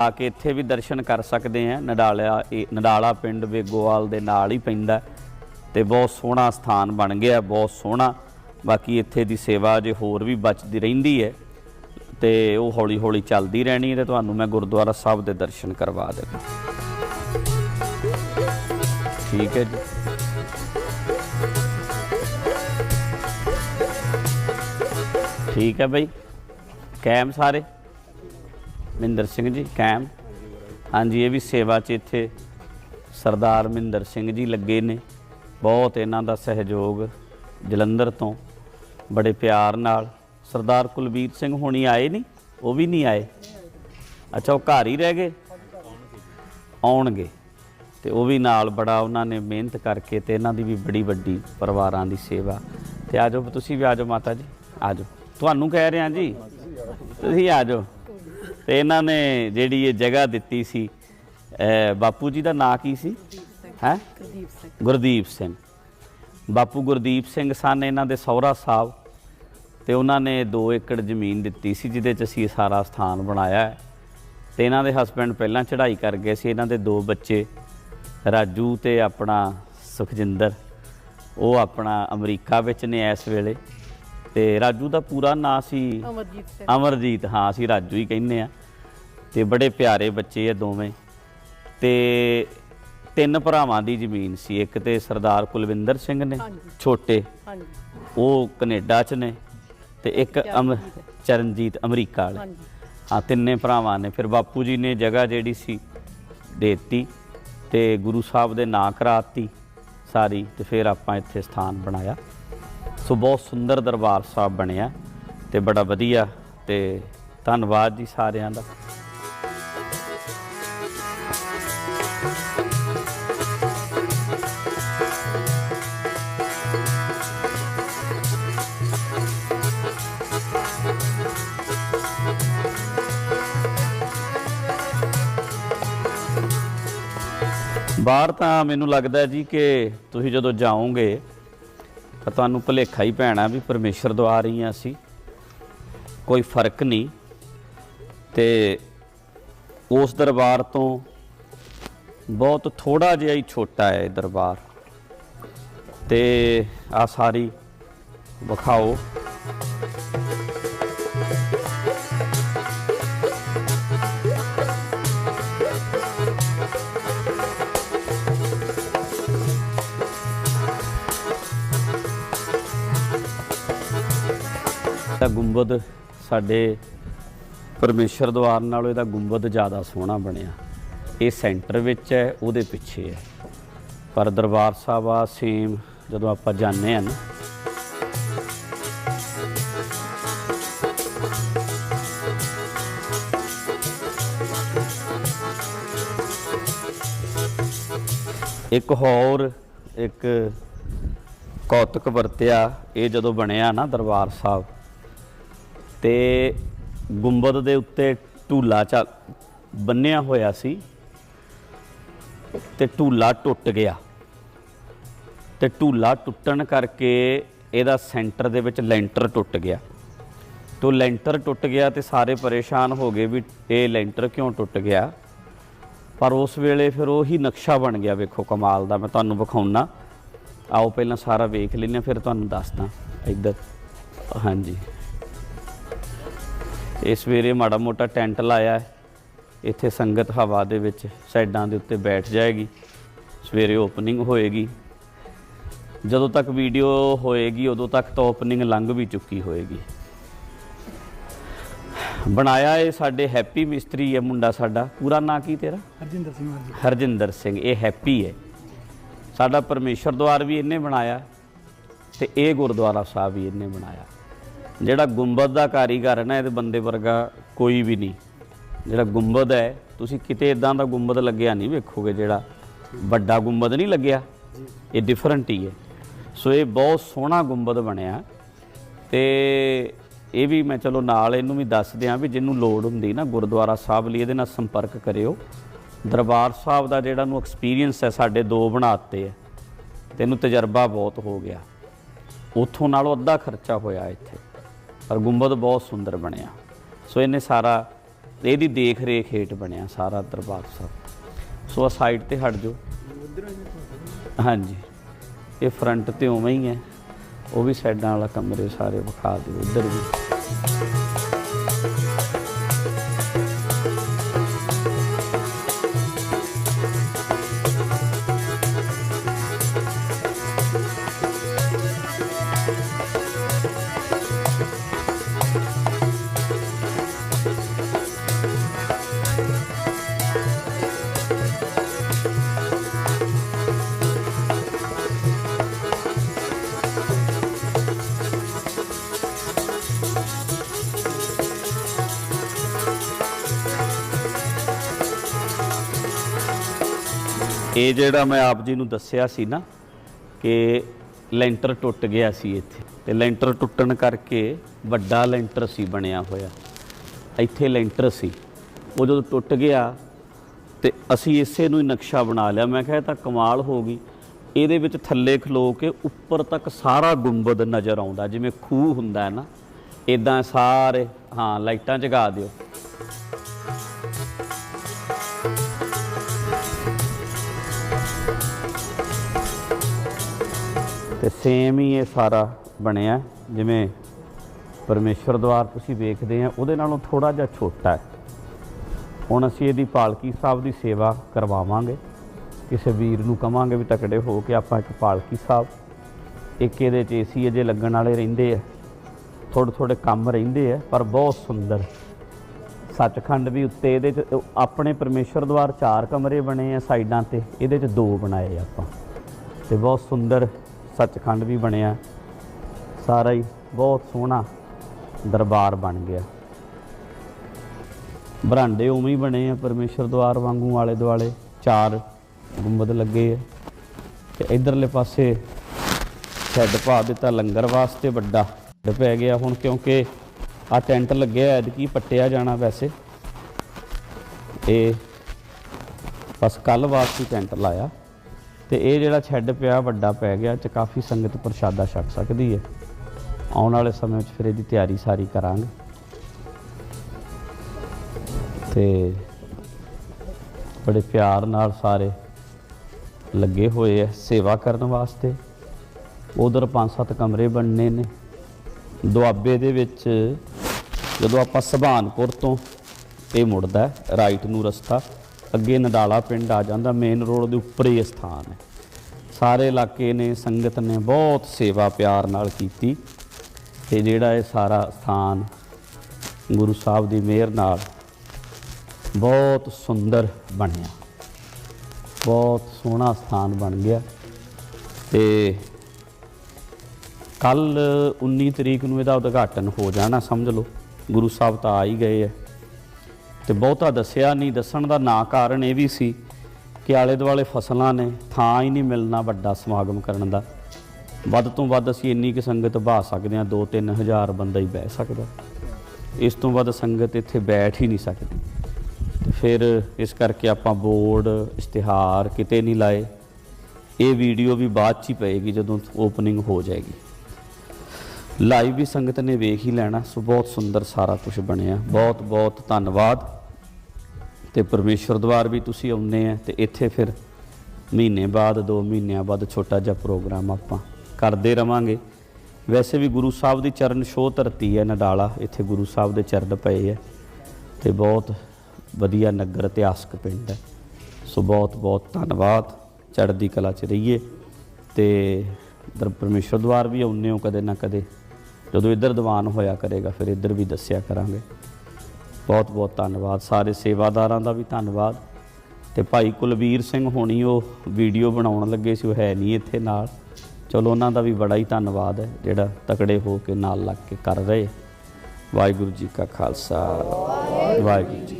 ਆ ਕੇ ਇੱਥੇ ਵੀ ਦਰਸ਼ਨ ਕਰ ਸਕਦੇ ਆ। ਨਡਾਲਿਆ ਇਹ, ਨਡਾਲਾ ਪਿੰਡ ਵੇਗੋਵਾਲ ਦੇ ਨਾਲ ਹੀ ਪੈਂਦਾ ਤੇ ਬਹੁਤ ਸੋਹਣਾ ਸਥਾਨ ਬਣ ਗਿਆ ਬਹੁਤ ਸੋਹਣਾ। ਬਾਕੀ ਇੱਥੇ ਦੀ ਸੇਵਾ ਜੇ ਹੋਰ ਵੀ ਬਚਦੀ ਰਹਿੰਦੀ ਹੈ ਤੇ ਉਹ ਹੌਲੀ ਹੌਲੀ ਚੱਲਦੀ ਰਹਿਣੀ ਹੈ ਤੇ ਤੁਹਾਨੂੰ ਮੈਂ ਗੁਰਦੁਆਰਾ ਸਾਹਿਬ ਦੇ ਦਰਸ਼ਨ ਕਰਵਾ ਦੇਵਾਂ। ਠੀਕ ਹੈ ਜੀ। ਠੀਕ ਹੈ ਬਈ। ਕੈਮ ਸਾਰੇ? ਮਿੰਦਰ ਸਿੰਘ ਜੀ ਕੈਮ ਹਾਂਜੀ, ਇਹ ਵੀ ਸੇਵਾ 'ਚ ਇੱਥੇ ਸਰਦਾਰ ਮਿੰਦਰ ਸਿੰਘ ਜੀ ਲੱਗੇ ਨੇ। ਬਹੁਤ ਇਹਨਾਂ ਦਾ ਸਹਿਯੋਗ ਜਲੰਧਰ ਤੋਂ ਬੜੇ ਪਿਆਰ ਨਾਲ। ਸਰਦਾਰ ਕੁਲਵੀਰ ਸਿੰਘ ਹੋਣੀ ਆਏ ਨਹੀਂ ਉਹ ਵੀ ਨਹੀਂ ਆਏ। ਅੱਛਾ, ਉਹ ਘਰ ਹੀ ਰਹਿ ਗਏ? ਆਉਣਗੇ। ਤੇ ਉਹ ਵੀ ਨਾਲ ਬੜਾ ਉਹਨਾਂ ਨੇ ਮਿਹਨਤ ਕਰਕੇ ਤੇ ਇਹਨਾਂ ਦੀ ਵੀ ਬੜੀ ਵੱਡੀ ਪਰਿਵਾਰਾਂ ਦੀ ਸੇਵਾ। ਤੇ ਆਜੋ ਤੁਸੀਂ ਵੀ ਆਜੋ ਮਾਤਾ ਜੀ। ਆਜੋ ਤੁਹਾਨੂੰ ਕਹਿ ਰਿਹਾ ਜੀ। ਤੁਸੀਂ ਆਜੋ ਤੇ ਇਹਨਾਂ ਨੇ ਜਿਹੜੀ ਇਹ ਜਗ੍ਹਾ ਦਿੱਤੀ ਸੀ ਬਾਪੂ ਜੀ ਦਾ ਨਾਂ ਕੀ ਸੀ? ਹੈ? ਗੁਰਦੀਪ ਸਿੰਘ। ਗੁਰਦੀਪ ਸਿੰਘ। ਬਾਪੂ ਗੁਰਦੀਪ ਸਿੰਘ ਸਨ ਇਹਨਾਂ ਦੇ ਸਹੁਰਾ ਸਾਹਿਬ। ਤੇ ਉਹਨਾਂ ਨੇ 2 ਏਕੜ ਜ਼ਮੀਨ ਦਿੱਤੀ ਸੀ ਜਿਹਦੇ 'ਚ ਅਸੀਂ ਸਾਰਾ ਸਥਾਨ ਬਣਾਇਆ ਹੈ। ਤੇ ਇਹਨਾਂ ਦੇ ਹਸਬੰਡ ਪਹਿਲਾਂ ਚੜ੍ਹਾਈ ਕਰ ਗਏ ਸੀ ਇਹਨਾਂ ਦੇ ਦੋ ਬੱਚੇ ਰਾਜੂ ਤੇ ਆਪਣਾ ਸੁਖਜਿੰਦਰ। ਉਹ ਆਪਣਾ ਅਮਰੀਕਾ ਵਿੱਚ ਨੇ ਇਸ ਵੇਲੇ। ਤੇ ਰਾਜੂ ਦਾ ਪੂਰਾ ਨਾਂ ਸੀ ਅਮਰਜੀਤ ਸਿੰਘ ਅਮਰਜੀਤ ਹਾਂ ਅਸੀਂ ਰਾਜੂ ਹੀ ਕਹਿੰਦੇ ਆ ਤੇ ਬੜੇ ਪਿਆਰੇ ਬੱਚੇ ਆ ਦੋਵੇਂ। ਤੇ ਤਿੰਨ ਭਰਾਵਾਂ ਦੀ ਜ਼ਮੀਨ ਸੀ ਇੱਕ ਤੇ ਸਰਦਾਰ ਕੁਲਵਿੰਦਰ ਸਿੰਘ ਨੇ। ਛੋਟੇ। ਹਾਂਜੀ। ਉਹ ਕੈਨੇਡਾ ਚ ਨੇ ਤੇ ਇੱਕ ਚਰਨਜੀਤ। ਅਮਰੀਕਾ ਵਾਲੇ। ਹਾਂਜੀ। ਹਾਂ ਤਿੰਨੇ ਭਰਾਵਾਂ ਨੇ। ਫਿਰ ਬਾਪੂ ਜੀ ਨੇ ਜਗ੍ਹਾ ਜਿਹੜੀ ਸੀ ਦੇਤੀ ਤੇ ਗੁਰੂ ਸਾਹਿਬ ਦੇ ਨਾਂ ਕਰਾਤੀ ਸਾਰੀ ਤੇ ਫਿਰ ਆਪਾਂ ਇੱਥੇ ਸਥਾਨ ਬਣਾਇਆ। ਸੋ ਬਹੁਤ ਸੁੰਦਰ ਦਰਬਾਰ ਸਾਹਿਬ ਬਣਿਆ ਤੇ ਬੜਾ ਵਧੀਆ ਤੇ ਧੰਨਵਾਦ ਜੀ ਸਾਰਿਆਂ ਦਾ। ਬਾਹਰ ਤਾਂ ਮੈਨੂੰ ਲੱਗਦਾ ਜੀ ਕਿ ਤੁਸੀਂ ਜਦੋਂ ਜਾਓਗੇ ਤਾਂ ਤੁਹਾਨੂੰ ਭੁਲੇਖਾ ਹੀ ਪੈਣਾ ਵੀ ਪਰਮੇਸ਼ਰ ਦੁਆਰ ਰਹੀ ਹਾਂ ਅਸੀਂ। ਕੋਈ ਫ਼ਰਕ ਨਹੀਂ। ਤੇ ਉਸ ਦਰਬਾਰ ਤੋਂ ਬਹੁਤ ਥੋੜਾ ਜਿਹਾ ਹੀ ਛੋਟਾ ਹੈ ਇਹ ਦਰਬਾਰ। ਤੇ ਆ ਸਾਰੀ ਵਿਖਾਓ। ਦਾ ਗੁੰਬਦ ਸਾਡੇ ਪਰਮੇਸ਼ਰ ਦੁਆਰ ਨਾਲੋਂ ਇਹਦਾ ਗੁੰਬਦ ਜ਼ਿਆਦਾ ਸੋਹਣਾ ਬਣਿਆ। ਇਹ ਸੈਂਟਰ ਵਿੱਚ ਹੈ, ਉਹਦੇ ਪਿੱਛੇ ਹੈ। ਪਰ ਦਰਬਾਰ ਸਾਹਿਬ ਆ ਸੇਮ ਜਦੋਂ ਆਪਾਂ ਜਾਂਦੇ ਹਾਂ ਨਾ। ਇੱਕ ਹੋਰ, ਇੱਕ ਕੌਤਕ ਵਰਤਿਆ, ਇਹ ਜਦੋਂ ਬਣਿਆ ਨਾ ਦਰਬਾਰ ਸਾਹਿਬ ਤੇ ਗੁੰਬਦ ਦੇ ਉੱਤੇ ਢੂਲਾ ਚਾ ਬੰਨਿਆ ਹੋਇਆ ਸੀ ਤੇ ਢੂਲਾ ਟੁੱਟ ਗਿਆ। ਤੇ ਢੂਲਾ ਟੁੱਟਣ ਕਰਕੇ ਇਹਦਾ ਸੈਂਟਰ ਦੇ ਵਿੱਚ ਲੈਂਟਰ ਟੁੱਟ ਗਿਆ। ਤੋ ਲੈਂਟਰ ਟੁੱਟ ਗਿਆ ਤੇ ਸਾਰੇ ਪਰੇਸ਼ਾਨ ਹੋ ਗਏ ਵੀ ਇਹ ਲੈਂਟਰ ਕਿਉਂ ਟੁੱਟ ਗਿਆ? ਪਰ ਉਸ ਵੇਲੇ ਫਿਰ ਉਹੀ ਨਕਸ਼ਾ ਬਣ ਗਿਆ। ਵੇਖੋ, ਕਮਾਲ ਦਾ ਮੈਂ ਤੁਹਾਨੂੰ ਵਿਖਾਉਣਾ ਆਓ ਪਹਿਲਾਂ ਸਾਰਾ ਵੇਖ ਲੈਂਦੇ ਹਾਂ, ਫਿਰ ਤੁਹਾਨੂੰ ਦੱਸਦਾ। ਇੱਧਰ। ਹਾਂਜੀ। ਇਹ ਸਵੇਰੇ ਮਾੜਾ ਮੋਟਾ ਟੈਂਟ ਲਾਇਆ ਹੈ। ਇੱਥੇ ਸੰਗਤ ਹਵਾ ਦੇ ਵਿੱਚ ਸਾਈਡਾਂ ਦੇ ਉੱਤੇ ਬੈਠ ਜਾਏਗੀ। ਸਵੇਰੇ ਓਪਨਿੰਗ ਹੋਏਗੀ। ਜਦੋਂ ਤੱਕ ਵੀਡੀਓ ਹੋਏਗੀ ਉਦੋਂ ਤੱਕ ਤਾਂ ਓਪਨਿੰਗ ਲੰਘ ਵੀ ਚੁੱਕੀ ਹੋਏਗੀ। ਬਣਾਇਆ ਇਹ ਸਾਡੇ ਹੈਪੀ ਮਿਸਤਰੀ ਹੈ ਮੁੰਡਾ ਸਾਡਾ। ਪੂਰਾ ਨਾਂ ਕੀ ਤੇਰਾ? ਹਰਜਿੰਦਰ ਸਿੰਘ ਹਾਂਜੀ। ਹਰਜਿੰਦਰ ਸਿੰਘ ਇਹ ਹੈਪੀ ਹੈ। ਸਾਡਾ ਪਰਮੇਸ਼ਰ ਦੁਆਰ ਵੀ ਇਹਨੇ ਬਣਾਇਆ ਤੇ ਇਹ ਗੁਰਦੁਆਰਾ ਸਾਹਿਬ ਵੀ ਇਹਨੇ ਬਣਾਇਆ। ਜਿਹੜਾ ਗੁੰਬਦ ਦਾ ਕਾਰੀਗਰ ਹੈ ਨਾ, ਇਹਦੇ ਬੰਦੇ ਵਰਗਾ ਕੋਈ ਵੀ ਨਹੀਂ। ਜਿਹੜਾ ਗੁੰਬਦ ਹੈ, ਤੁਸੀਂ ਕਿਤੇ ਇਦਾਂ ਦਾ ਗੁੰਬਦ ਲੱਗਿਆ ਨਹੀਂ ਵੇਖੋਗੇ ਜਿਹੜਾ ਵੱਡਾ ਗੁੰਬਦ ਨਹੀਂ ਲੱਗਿਆ। ਇਹ ਡਿਫਰੈਂਟ ਹੀ ਹੈ। ਸੋ ਇਹ ਬਹੁਤ ਸੋਹਣਾ ਗੁੰਬਦ ਬਣਿਆ। ਤੇ ਇਹ ਵੀ ਮੈਂ ਚਲੋ ਨਾਲ ਇਹਨੂੰ ਵੀ ਦੱਸ ਦਿਆਂ ਵੀ ਜਿਹਨੂੰ ਲੋੜ ਹੁੰਦੀ ਨਾ, ਗੁਰਦੁਆਰਾ ਸਾਹਿਬ ਲਈ ਇਹਦੇ ਨਾਲ ਸੰਪਰਕ ਕਰਿਓ। ਦਰਬਾਰ ਸਾਹਿਬ ਦਾ ਜਿਹੜਾ ਨੂੰ ਐਕਸਪੀਰੀਅੰਸ ਹੈ, ਸਾਡੇ ਦੋ ਬਣਾਤੇ ਹੈ। ਤੈਨੂੰ ਤਜਰਬਾ ਬਹੁਤ ਹੋ ਗਿਆ। ਉਥੋਂ ਨਾਲੋਂ ਅੱਧਾ ਖਰਚਾ ਹੋਇਆ ਇੱਥੇ। ਔਰ ਗੁੰਬਦ ਬਹੁਤ ਸੁੰਦਰ ਬਣਿਆ। ਸੋ ਇਹਨੇ ਸਾਰਾ, ਇਹਦੀ ਦੇਖ ਰੇਖ ਹੇਠ ਬਣਿਆ ਸਾਰਾ ਦਰਬਾਰ ਸਾਹਿਬ। ਸੋ ਆ ਸਾਈਡ ਤੇ ਹਟ ਜਾਓ। ਹਾਂਜੀ। ਇਹ ਫਰੰਟ ਤੇ ਉਵੇਂ ਹੀ ਹੈ। ਉਹ ਵੀ ਸਾਈਡਾਂ ਵਾਲਾ ਕਮਰੇ ਸਾਰੇ ਵਿਖਾ ਦਿਓ, ਇੱਧਰ ਵੀ। ਇਹ ਜਿਹੜਾ ਮੈਂ ਆਪ ਜੀ ਨੂੰ ਦੱਸਿਆ ਸੀ ਨਾ ਕਿ ਲੈਂਟਰ ਟੁੱਟ ਗਿਆ ਸੀ ਇੱਥੇ ਤੇ ਲੈਂਟਰ ਟੁੱਟਣ ਕਰਕੇ ਵੱਡਾ ਲੈਂਟਰ ਸੀ ਬਣਿਆ ਹੋਇਆ। ਇੱਥੇ ਲੈਂਟਰ ਸੀ। ਉਹ ਜਦੋਂ ਟੁੱਟ ਗਿਆ ਤੇ ਅਸੀਂ ਇਸੇ ਨੂੰ ਹੀ ਨਕਸ਼ਾ ਬਣਾ ਲਿਆ। ਮੈਂ ਕਿਹਾ ਇਹ ਤਾਂ ਕਮਾਲ ਹੋ ਗਈ। ਇਹਦੇ ਵਿੱਚ ਥੱਲੇ ਖਲੋ ਕੇ ਉੱਪਰ ਤੱਕ ਸਾਰਾ ਗੁੰਬਦ ਨਜ਼ਰ ਆਉਂਦਾ। ਜਿਵੇਂ ਖੂਹ ਹੁੰਦਾ ਹੈ ਨਾ ਇਦਾਂ ਸਾਰੇ, ਹਾਂ, ਲਾਈਟਾਂ ਜਗਾ ਦਿਓ। ਤੇ ਸੇਮ ਹੀ ਇਹ ਸਾਰਾ ਬਣਿਆ ਜਿਵੇਂ ਪਰਮੇਸ਼ਰ ਦਵਾਰ ਤੁਸੀਂ ਵੇਖਦੇ ਆ, ਉਹਦੇ ਨਾਲੋਂ ਥੋੜਾ ਜਿਹਾ ਛੋਟਾ ਹੈ। ਹੁਣ ਅਸੀਂ ਇਹਦੀ ਪਾਲਕੀ ਸਾਹਿਬ ਦੀ ਸੇਵਾ ਕਰਵਾਵਾਂਗੇ। ਕਿਸੇ ਵੀਰ ਨੂੰ ਕਵਾਂਗੇ ਵੀ ਤਕੜੇ ਹੋ ਕੇ ਆਪਾਂ ਇੱਕ ਪਾਲਕੀ ਸਾਹਿਬ, ਇੱਕ ਇਹਦੇ 'ਚ ਏਸੀ ਅਜੇ ਲੱਗਣ ਵਾਲੇ ਰਹਿੰਦੇ ਆ। ਥੋੜ੍ਹੇ ਥੋੜ੍ਹੇ ਕੰਮ ਰਹਿੰਦੇ ਆ, ਪਰ ਬਹੁਤ ਸੁੰਦਰ। ਸੱਚਖੰਡ ਵੀ ਉੱਤੇ ਇਹਦੇ 'ਚ ਆਪਣੇ ਪਰਮੇਸ਼ਰ ਦਵਾਰ ਚਾਰ ਕਮਰੇ ਬਣੇ ਆ ਸਾਈਡਾਂ ਤੇ, ਇਹਦੇ 'ਚ ਦੋ ਬਣਾਏ ਆਪਾਂ। ਤੇ ਬਹੁਤ ਸੁੰਦਰ ਸੱਚਖੰਡ ਵੀ ਬਣਿਆ। ਸਾਰਾ ਹੀ ਬਹੁਤ ਸੋਹਣਾ ਦਰਬਾਰ ਬਣ ਗਿਆ। ਬਰਾਂਡੇ ਉਵੇਂ ਹੀ ਬਣੇ ਆ ਪਰਮੇਸ਼ਰ ਦਵਾਰ ਵਾਂਗੂ ਆਲੇ ਦੁਆਲੇ। ਚਾਰ ਗੁੰਬਦ ਲੱਗੇ ਆ। ਤੇ ਇਧਰਲੇ ਪਾਸੇ ਸ਼ੈੱਡ ਪਾ ਦਿੱਤਾ ਲੰਗਰ ਵਾਸਤੇ ਵੱਡਾ। ਸ਼ੈੱਡ ਪੈ ਗਿਆ ਹੁਣ ਕਿਉਂਕਿ ਆ ਟੈਂਟ ਲੱਗਿਆ ਐਤਕੀ ਪੱਟਿਆ ਜਾਣਾ ਵੈਸੇ। ਇਹ ਬਸ ਕੱਲ ਵਾਸਤੇ ਟੈਂਟ ਲਾਇਆ। ਤੇ ਇਹ ਜਿਹੜਾ ਸ਼ੈੱਡ ਪਿਆ, ਵੱਡਾ ਪੈ ਗਿਆ ਚ ਕਾਫੀ ਸੰਗਤ ਪ੍ਰਸ਼ਾਦਾ ਛਕ ਸਕਦੀ ਹੈ ਆਉਣ ਵਾਲੇ ਸਮੇਂ ਵਿੱਚ ਫਿਰ ਇਹਦੀ ਤਿਆਰੀ ਸਾਰੀ ਕਰਾਂਗੇ। ਤੇ ਬੜੇ ਪਿਆਰ ਨਾਲ ਸਾਰੇ ਲੱਗੇ ਹੋਏ ਐ ਸੇਵਾ ਕਰਨ ਵਾਸਤੇ। ਉਧਰ ਪੰਜ ਸੱਤ ਕਮਰੇ ਬਣਨੇ ਨੇ। ਦੁਆਬੇ ਦੇ ਵਿੱਚ ਜਦੋਂ ਆਪਾਂ ਸੁਭਾਨਪੁਰ ਤੋਂ ਇਹ ਮੁੜਦਾ ਰਾਈਟ ਨੂੰ ਰਸਤਾ ਅੱਗੇ ਨਦਾਲਾ ਪਿੰਡ ਆ ਜਾਂਦਾ ਮੇਨ ਰੋਡ ਦੇ ਉੱਪਰ ਹੀ ਇਹ ਸਥਾਨ ਹੈ। ਸਾਰੇ ਇਲਾਕੇ ਨੇ, ਸੰਗਤ ਨੇ ਬਹੁਤ ਸੇਵਾ ਪਿਆਰ ਨਾਲ ਕੀਤੀ। ਤੇ ਜਿਹੜਾ ਇਹ ਸਾਰਾ ਸਥਾਨ ਗੁਰੂ ਸਾਹਿਬ ਦੀ ਮਿਹਰ ਨਾਲ ਬਹੁਤ ਸੁੰਦਰ ਬਣਿਆ। ਬਹੁਤ ਸੋਹਣਾ ਸਥਾਨ ਬਣ ਗਿਆ। ਤੇ ਕੱਲ 19 ਤਰੀਕ ਨੂੰ ਇਹਦਾ ਉਦਘਾਟਨ ਹੋ ਜਾਣਾ, ਸਮਝ ਲਓ। ਗੁਰੂ ਸਾਹਿਬ ਤਾਂ ਆ ਹੀ ਗਏ ਆ। ਤੇ ਬਹੁਤਾ ਦੱਸਿਆ ਨਹੀਂ। ਦੱਸਣ ਦਾ ਨਾ ਕਾਰਨ ਇਹ ਵੀ ਸੀ ਕਿ ਆਲੇ ਦੁਆਲੇ ਫਸਲਾਂ ਨੇ ਥਾਂ ਹੀ ਨਹੀਂ ਮਿਲਣਾ ਵੱਡਾ ਸਮਾਗਮ ਕਰਨ ਦਾ। ਵੱਧ ਤੋਂ ਵੱਧ ਅਸੀਂ ਇੰਨੀ ਕਿ ਸੰਗਤ ਬਹਾ ਸਕਦੇ ਹਾਂ 2-3 ਹਜ਼ਾਰ ਬੰਦਾ ਹੀ ਬਹਿ ਸਕਦਾ। ਇਸ ਤੋਂ ਵੱਧ ਸੰਗਤ ਇੱਥੇ ਬੈਠ ਹੀ ਨਹੀਂ ਸਕਦੀ। ਤੇ ਫਿਰ ਇਸ ਕਰਕੇ ਆਪਾਂ ਬੋਰਡ, ਇਸ਼ਤਿਹਾਰ ਕਿਤੇ ਨਹੀਂ ਲਾਏ। ਇਹ ਵੀਡੀਓ ਵੀ ਬਾਅਦ ਚ ਹੀ ਪਏਗੀ ਜਦੋਂ ਓਪਨਿੰਗ ਹੋ ਜਾਏਗੀ। ਲਾਈਵ ਵੀ ਸੰਗਤ ਨੇ ਵੇਖ ਹੀ ਲੈਣਾ। ਸੋ ਬਹੁਤ ਸੁੰਦਰ ਸਾਰਾ ਕੁਝ ਬਣਿਆ। ਬਹੁਤ ਬਹੁਤ ਧੰਨਵਾਦ। ਤੇ ਪਰਮੇਸ਼ਰ ਦਵਾਰ ਵੀ ਤੁਸੀਂ ਆਉਂਦੇ ਆ ਤੇ ਇੱਥੇ ਫਿਰ ਮਹੀਨੇ ਬਾਅਦ 2 ਮਹੀਨਿਆਂ ਬਾਅਦ ਛੋਟਾ ਜਿਹਾ ਪ੍ਰੋਗਰਾਮ ਆਪਾਂ ਕਰਦੇ ਰਵਾਂਗੇ। ਵੈਸੇ ਵੀ ਗੁਰੂ ਸਾਹਿਬ ਦੀ ਚਰਨ ਛੋਹ ਧਰਤੀ ਹੈ ਨਡਾਲਾ, ਇੱਥੇ ਗੁਰੂ ਸਾਹਿਬ ਦੇ ਚਰਨ ਪਏ ਹੈ ਤੇ ਬਹੁਤ ਵਧੀਆ ਨਗਰ, ਇਤਿਹਾਸਕ ਪਿੰਡ ਹੈ। ਸੋ ਬਹੁਤ ਬਹੁਤ ਧੰਨਵਾਦ। ਚੜ੍ਹਦੀ ਕਲਾ ਚ ਰਹੀਏ ਤੇ ਦਰ ਪਰਮੇਸ਼ਰ ਦਵਾਰ ਵੀ ਆਉਂਦੇ ਹੋ ਕਦੇ ਨਾ ਕਦੇ। ਜਦੋਂ ਇੱਧਰ ਦੀਵਾਨ ਹੋਇਆ ਕਰੇਗਾ, ਫਿਰ ਇੱਧਰ ਵੀ ਦੱਸਿਆ ਕਰਾਂਗੇ। ਬਹੁਤ ਬਹੁਤ ਧੰਨਵਾਦ। ਸਾਰੇ ਸੇਵਾਦਾਰਾਂ ਦਾ ਵੀ ਧੰਨਵਾਦ। ਤੇ ਭਾਈ ਕੁਲਵੀਰ ਸਿੰਘ ਹੋਣੀ ਉਹ ਵੀਡੀਓ ਬਣਾਉਣ ਲੱਗੇ ਸੀ, ਉਹ ਹੈ ਨਹੀਂ ਇੱਥੇ ਨਾਲ। ਚਲੋ, ਉਹਨਾਂ ਦਾ ਵੀ ਬੜਾ ਹੀ ਧੰਨਵਾਦ ਹੈ, ਜਿਹੜਾ ਤਕੜੇ ਹੋ ਕੇ ਨਾਲ ਲੱਗ ਕੇ ਕਰ ਰਹੇ। ਵਾਹਿਗੁਰੂ ਜੀ ਕਾ ਖਾਲਸਾ। ਵਾਹਿਗੁਰੂ ਜੀ